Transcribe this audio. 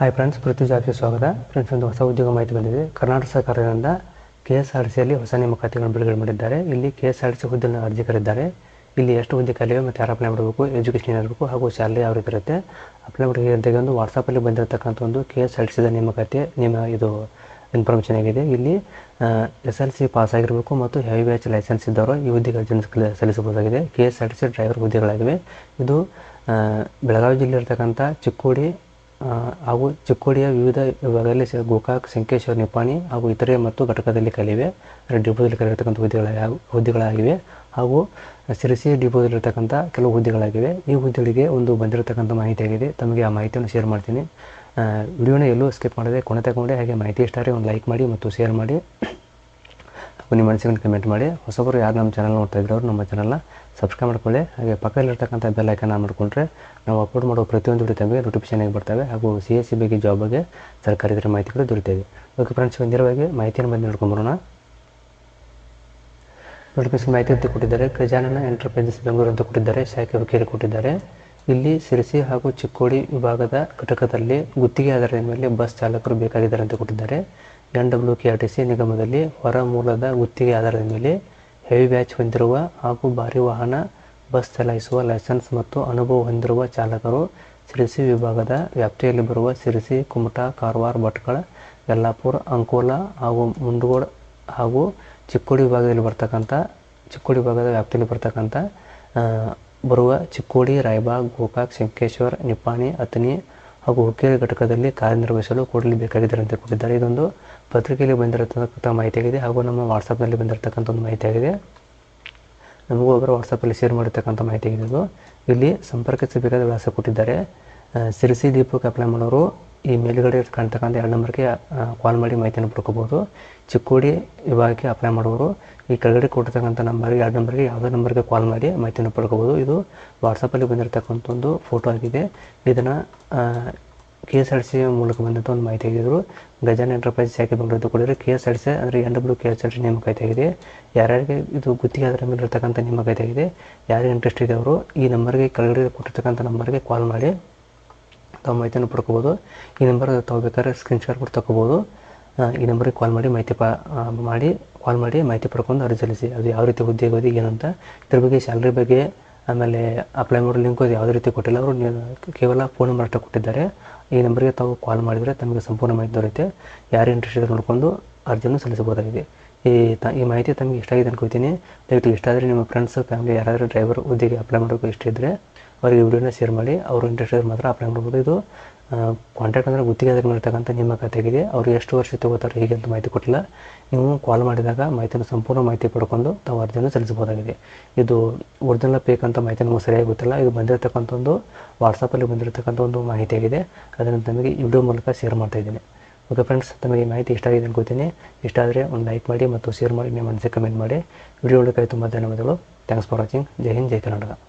Hi friends ಪೃಥ್ವಿ ಸ್ವಾಗತ. Friends ಒಂದು ಹೊಸ ಉದ್ಯೋಗ ಮಾಹಿತಿ ಬಂದಿದೆ. ಕರ್ನಾಟಕ ಸರ್ಕಾರದಿಂದ ಕೆ ಎಸ್ ಆರ್ ಸಿಯಲ್ಲಿ ಹೊಸ ನೇಮಕಾತಿಗಳನ್ನು ಬಿಡುಗಡೆ ಮಾಡಿದ್ದಾರೆ. ಇಲ್ಲಿ ಕೆ ಎಸ್ ಆರ್ ಸಿ ಹುದ್ದೆಯನ್ನು ಅರ್ಜಿ ಕರೆದಿದ್ದಾರೆ ಇಲ್ಲಿ ಎಷ್ಟು ಹುದ್ದೆ ಕಲಿಯೋ ಮತ್ತು ಯಾರು ಅಪ್ಲೈ ಮಾಡಬೇಕು ಎಜುಕೇಷನ್ ಇರಬೇಕು, ಹಾಗೂ ಸ್ಯಾಲರಿ ಯಾವ ರೀತಿ ಇರುತ್ತೆ ಅಪ್ಲೈ ಮಾಡೋಕ್ಕೆ ಒಂದು ವಾಟ್ಸಪ್ಪಲ್ಲಿ ಬಂದಿರತಕ್ಕಂಥ ಒಂದು ಕೆ ಎಸ್ ಆರ್ ಸಿದ ನೇಮಕಾತಿ, ನೇಮ ಇದು ಇನ್ಫಾರ್ಮೇಷನ್ ಆಗಿದೆ. ಇಲ್ಲಿ ಎಸ್ ಎಲ್ ಸಿ ಪಾಸ್ ಆಗಿರಬೇಕು ಮತ್ತು ಹೆವಿ ಬ್ಯಾಚ್ ಲೈಸೆನ್ಸ್ ಇದ್ದವರು ಈ ಹುದ್ದೆಗೆ ಅರ್ಜಿ ಸಲ್ಲಿ- ಸಲ್ಲಿಸಬಹುದಾಗಿದೆ. K S R C driver ಹುದ್ದೆಗಳಾಗಿವೆ. ಇದು ಬೆಳಗಾವಿ ಜಿಲ್ಲೆ ಇರತಕ್ಕಂಥ ಚಿಕ್ಕೋಡಿ ಹಾಗೂ ಚಿಕ್ಕೋಡಿಯ ವಿವಿಧ ವಿಭಾಗದಲ್ಲಿ ಗೋಕಾಕ್, ಸಂಕೇಶ್ವರ ನಿಪಾಣಿ ಹಾಗೂ ಇತರೆ ಮತ್ತು ಘಟಕದಲ್ಲಿ ಕಲಿವೆ. ಡಿಪೋದಲ್ಲಿ ಕಲಿರತಕ್ಕಂಥ ಹುದ್ದೆಗಳ ಹುದ್ದೆಗಳಾಗಿವೆ. ಹಾಗೂ ಸಿರಿಸಿ ಡಿಪೋದಲ್ಲಿರ್ತಕ್ಕಂಥ ಕೆಲವು ಹುದ್ದೆಗಳಾಗಿವೆ. ಈ ಹುದ್ದೆಗಳಿಗೆ ಒಂದು ಬಂದಿರತಕ್ಕಂಥ ಮಾಹಿತಿ ಆಗಿದೆ. ತಮಗೆ ಆ ಮಾಹಿತಿಯನ್ನು ಶೇರ್ ಮಾಡ್ತೀನಿ. ವಿಡಿಯೋನ ಎಲ್ಲೂ ಸ್ಕಿಪ್ ಮಾಡದೆ ಕೊನೆ ತಗೊಂಡೆ ಹಾಗೆ ಮಾಹಿತಿ ಇಷ್ಟ ಒಂದು ಲೈಕ್ ಮಾಡಿ ಮತ್ತು ಶೇರ್ ಮಾಡಿ. ನಿಮ್ಮ ಮನಸ್ಸಿಗೆ ಕಮೆಂಟ್ ಮಾಡಿ. ಹೊಸಬರು ಯಾರು ನಮ್ಮ ಚಾನಲ್ ನೋಡ್ತಾ ಇದ್ರು ಅವರು ನಮ್ಮ ಚಾನಲ್ನ ಸಬ್ಸ್ಕ್ರೈಬ್ ಮಾಡ್ಕೊಳ್ಳಿ. ಹಾಗೆ ಪಕ್ಕದಲ್ಲಿರ್ತಕ್ಕಂಥ ಬೆಲ್ ಐಕನ್ ಆನ್ ಮಾಡಿಕೊಂಡ್ರೆ ನಾವು ಅಪ್ಲೋಡ್ ಮಾಡೋ ಪ್ರತಿಯೊಂದು ವಿಡಿಯೋ ತಮಗೆ ನೋಟಿಫಿಕೇಶನ್ ಆಗಿ ಬರ್ತವೆ. ಹಾಗೂ ಸಿ ಎಸ್ ಸಿ ಬಗ್ಗೆ ಜಾಬ್ ಬಗ್ಗೆ ಸರ್ಕಾರಿ ಇದರ ಮಾಹಿತಿಗಳು ದೊರೆಯುತ್ತೆ ಓಕೆ ಫ್ರೆಂಡ್ಸ್ ನೇರವಾಗಿ ಮಾಹಿತಿಯನ್ನು ಬಂದು ನೋಡ್ಕೊಂಬರೋಣ ನೋಟಿಫಿಕೇಶನ್ ಮಾಹಿತಿ ಅಂತ ಕೊಟ್ಟಿದ್ದಾರೆ. ಖಜಾನನ ಎಂಟರ್ಪ್ರೈಸಸ್ ಬೆಂಗಳೂರು ಅಂತ ಕೊಟ್ಟಿದ್ದಾರೆ. ಶಾಖೆ ವಕೀಲರು ಕೊಟ್ಟಿದ್ದಾರೆ. ಇಲ್ಲಿ ಸಿರಸಿ ಹಾಗೂ ಚಿಕ್ಕೋಡಿ ವಿಭಾಗದ ಘಟಕದಲ್ಲಿ ಗುತ್ತಿಗೆ ಆಧಾರದ ಮೇಲೆ ಬಸ್ ಚಾಲಕರು ಬೇಕಾಗಿದ್ದಾರೆ ಅಂತ ಕೊಟ್ಟಿದ್ದಾರೆ. N W K T C ನಿಗಮದಲ್ಲಿ ಹೊರ ಮೂಲದ ಗುತ್ತಿಗೆ ಆಧಾರದ ಮೇಲೆ ಹೆವಿ ಬ್ಯಾಚ್ ಹೊಂದಿರುವ ಹಾಗೂ ಭಾರಿ ವಾಹನ, ಬಸ್ ಚಲಾಯಿಸುವ ಲೈಸೆನ್ಸ್ ಮತ್ತು ಅನುಭವ ಹೊಂದಿರುವ ಚಾಲಕರು ಸಿರಿಸಿ ವಿಭಾಗದ ವ್ಯಾಪ್ತಿಯಲ್ಲಿ ಬರುವ ಸಿರಿಸಿ, ಕುಮಟಾ, ಕಾರವಾರ, ಭಟ್ಕಳ, ಯಲ್ಲಾಪುರ, ಅಂಕೋಲಾ ಹಾಗೂ ಮುಂಡಗೋಡ್ ಹಾಗೂ ಚಿಕ್ಕೋಡಿ ವಿಭಾಗದಲ್ಲಿ ಬರ್ತಕ್ಕಂಥ ಚಿಕ್ಕೋಡಿ ವಿಭಾಗದ ವ್ಯಾಪ್ತಿಯಲ್ಲಿ ಬರ್ತಕ್ಕಂಥ ಬರುವ ಚಿಕ್ಕೋಡಿ, ರಾಯಬಾಗ್, ಗೋಕಾಕ್, ಶಂಕೇಶ್ವರ್, ನಿಪ್ಪಾಣಿ ಅತನಿ ಹಾಗೂ ಹುಕ್ಕೇರಿ ಘಟಕದಲ್ಲಿ ಕಾರ್ಯನಿರ್ವಹಿಸಲು ಕೂಡಲೇ ಬೇಕಾಗಿದ್ದಾರೆ ಅಂತ ಕೊಟ್ಟಿದ್ದಾರೆ. ಇದೊಂದು ಪತ್ರಿಕೆಯಲ್ಲಿ ಬಂದಿರತಕ್ಕಂಥ ಮಾಹಿತಿಯಾಗಿದೆ ಹಾಗೂ ನಮ್ಮ ವಾಟ್ಸಪ್ನಲ್ಲಿ ಬಂದಿರತಕ್ಕಂಥ ಒಂದು ಮಾಹಿತಿಯಾಗಿದೆ. ನಮಗೂ ಒಬ್ಬರು ವಾಟ್ಸಪ್ಪಲ್ಲಿ ಶೇರ್ ಮಾಡಿರ್ತಕ್ಕಂಥ ಮಾಹಿತಿ ಇದು ಇಲ್ಲಿ ಸಂಪರ್ಕಿಸಬೇಕಾದ ವಿಳಾಸ ಕೊಟ್ಟಿದ್ದಾರೆ. ಸಿರಿಸಿ ದೀಪಕ್ ಅಪ್ಲೈ ಮಾಡೋರು ಈ ಮೇಲುಗಡೆ ಕಾಣ್ತಕ್ಕಂಥ ಎರಡು ನಂಬರ್ಗೆ ಕಾಲ್ ಮಾಡಿ ಮಾಹಿತಿಯನ್ನು ಪಡ್ಕೋಬೋದು ಚಿಕ್ಕೋಡಿ ವಿಭಾಗಕ್ಕೆ ಅಪ್ಲೈ ಮಾಡುವವರು, ಈ ಕೆಳಗಡೆ ಕೊಟ್ಟಿರ್ತಕ್ಕಂಥ ನಂಬರ್ಗೆ ಎರಡು ನಂಬರ್ಗೆ ಯಾವುದೇ ನಂಬರ್ಗೆ ಕಾಲ್ ಮಾಡಿ ಮಾಹಿತಿಯನ್ನು ಪಡ್ಕೋಬೋದು ಇದು ವಾಟ್ಸಪ್ಪಲ್ಲಿ ಬಂದಿರತಕ್ಕಂಥ ಒಂದು ಫೋಟೋ ಆಗಿದೆ. ಇದನ್ನು ಕೆ ಎಸ್ ಆರ್ ಸಿ ಮೂಲಕ ಬಂದಂಥ ಒಂದು ಮಾಹಿತಿ ಆಗಿದ್ರು ಗಜಾನ ಎಂಟರ್ಪ್ರೈಸ್ ಶಾಖೆ ಬೆಂಗಳೂರು ಕೊಡಿದ್ರೆ ಕೆ ಎಸ್ ಆರ್ ಸಿ ಅಂದರೆ N W K S R C ನೇಮಕಾತಿ ಆಗಿದೆ. ಯಾರ್ಯಾರಿಗೆ ಇದು ಗುತ್ತಿಗೆ ಅದರ ಮೇಲೆ ಇರತಕ್ಕಂಥ ನೇಮಕಾತಿ ಆಗಿದೆ, ಯಾರಿಗೆ ಇಂಟ್ರೆಸ್ಟ್ ಇದೆ ಅವರು, ಈ ನಂಬರ್ಗೆ ಕೆಳಗಡೆ ಕೊಟ್ಟಿರ್ತಕ್ಕಂಥ ನಂಬರ್ಗೆ ಕಾಲ್ ಮಾಡಿ ತಾವು ಮಾಹಿತಿಯನ್ನು ಪಡ್ಕೋಬೋದು. ಈ ನಂಬರ್ ತಾವು ಬೇಕಾದ್ರೆ ಸ್ಕ್ರೀನ್ಶಾಟ್ ಕೂಡ ತಗೋಬೋದು ಈ ನಂಬರಿಗೆ ಕಾಲ್ ಮಾಡಿ ಮಾಹಿತಿ ಪ ಮಾಡಿ ಕಾಲ್ ಮಾಡಿ ಮಾಹಿತಿ ಪಡ್ಕೊಂಡು ಅರ್ಜಿ ಸಲ್ಲಿಸಿ. ಅದು ಯಾವ ರೀತಿ ಹುದ್ದೆ ಇದೆ ಏನಂತ ಇದ್ರ ಬಗ್ಗೆ ಸ್ಯಾಲ್ರಿ ಬಗ್ಗೆ ಆಮೇಲೆ ಅಪ್ಲೈ ಮಾಡೋ ಲಿಂಕ್ ಅದು ಯಾವುದೇ ರೀತಿ ಕೊಟ್ಟಿಲ್ಲ. ಅವರು ಕೇವಲ ಫೋನ್ ನಂಬರ್ ಅಷ್ಟೇ ಕೊಟ್ಟಿದ್ದಾರೆ. ಈ ನಂಬರಿಗೆ ತಾವು ಕಾಲ್ ಮಾಡಿದರೆ ತಮಗೆ ಸಂಪೂರ್ಣ ಮಾಹಿತಿ ದೊರೆಯುತ್ತೆ. ಯಾರು ಇಂಟ್ರೆಸ್ಟ್ ಇದೆ ನೋಡಿಕೊಂಡು ಅರ್ಜಿಯನ್ನು ಸಲ್ಲಿಸಬಹುದಾಗಿದೆ. ಈ ತ, ಈ ಮಾಹಿತಿ ತಮಗೆ ಇಷ್ಟ ಆಗಿದೆ ಅನ್ಕೋತೀನಿ ದಯವಿಟ್ಟು ಇಷ್ಟ ಆದರೆ ನಿಮ್ಮ ಫ್ರೆಂಡ್ಸ್ ಫ್ಯಾಮಿಲಿ ಯಾರಾದರೂ ಡ್ರೈವರ್ ಹುದ್ದೆಗೆ ಅಪ್ಲೈ ಮಾಡೋಕ್ಕೆ ಇಷ್ಟ ಇದ್ದರೆ ಅವರಿಗೆ ವಿಡಿಯೋನ ಶೇರ್ ಮಾಡಿ. ಅವರು ಇಂಟ್ರೆಸ್ಟ್ ಇದ್ರೆ ಮಾತ್ರ ಅಪ್ಲೈ ಮಾಡ್ಬೋದು. ಇದು ಕಾಂಟ್ಯಾಕ್ಟ್ ಅಂದರೆ ಗುತ್ತಿಗೆ ಅದರ ಇರ್ತಕ್ಕಂಥ ನಿಮ್ಮ ಖಾತೆಗಿದೆ. ಅವರು ಎಷ್ಟು ವರ್ಷ ತಗೋತಾರೆ, ಹೀಗೆ ಅಂತ ಮಾಹಿತಿ ಕೊಟ್ಟಿಲ್ಲ. ನೀವು ಕಾಲ್ ಮಾಡಿದಾಗ ಮಾಹಿತಿಯನ್ನು ಸಂಪೂರ್ಣ ಮಾಹಿತಿ ಪಡ್ಕೊಂಡು ತಾವು ಅರ್ಜಿಯನ್ನು ಸಲ್ಲಿಸಬಹುದಾಗಿದೆ. ಇದು ಒರಿಜಿನಲ್ ಪೇಕ್ ಅಂತ ಮಾಹಿತಿ ನಮಗೆ ಸರಿಯಾಗಿ ಗೊತ್ತಿಲ್ಲ. ಇದು ಬಂದಿರತಕ್ಕಂಥ ಒಂದು ವಾಟ್ಸಪ್ಪಲ್ಲಿ ಬಂದಿರತಕ್ಕಂಥ ಒಂದು ಮಾಹಿತಿಯಾಗಿದೆ. ಅದನ್ನು ತಮಗೆ ವಿಡಿಯೋ ಮೂಲಕ ಶೇರ್ ಮಾಡ್ತಾ ಇದ್ದೀನಿ. ಓಕೆ ಫ್ರೆಂಡ್ಸ್ ತಮಗೆ ಮಾಹಿತಿ ಇಷ್ಟ ಆಗಿದೆ ಅನ್ಕೋತೀನಿ. ಇಷ್ಟ ಆದರೆ ಒಂದು ಲೈಕ್ ಮಾಡಿ ಮತ್ತು ಶೇರ್ ಮಾಡಿ, ನಿಮ್ಮ ಮನಸ್ಸಿಗೆ ಕಮೆಂಟ್ ಮಾಡಿ. ವಿಡಿಯೋ ಒಳಗೆ ತುಂಬ ಧನ್ಯವಾದಗಳು. ಥ್ಯಾಂಕ್ಸ್ ಫಾರ್ ವಾಚಿಂಗ್ ಜೈ ಹಿಂದ್, ಜೈ ಕರ್ನಾಟಕ.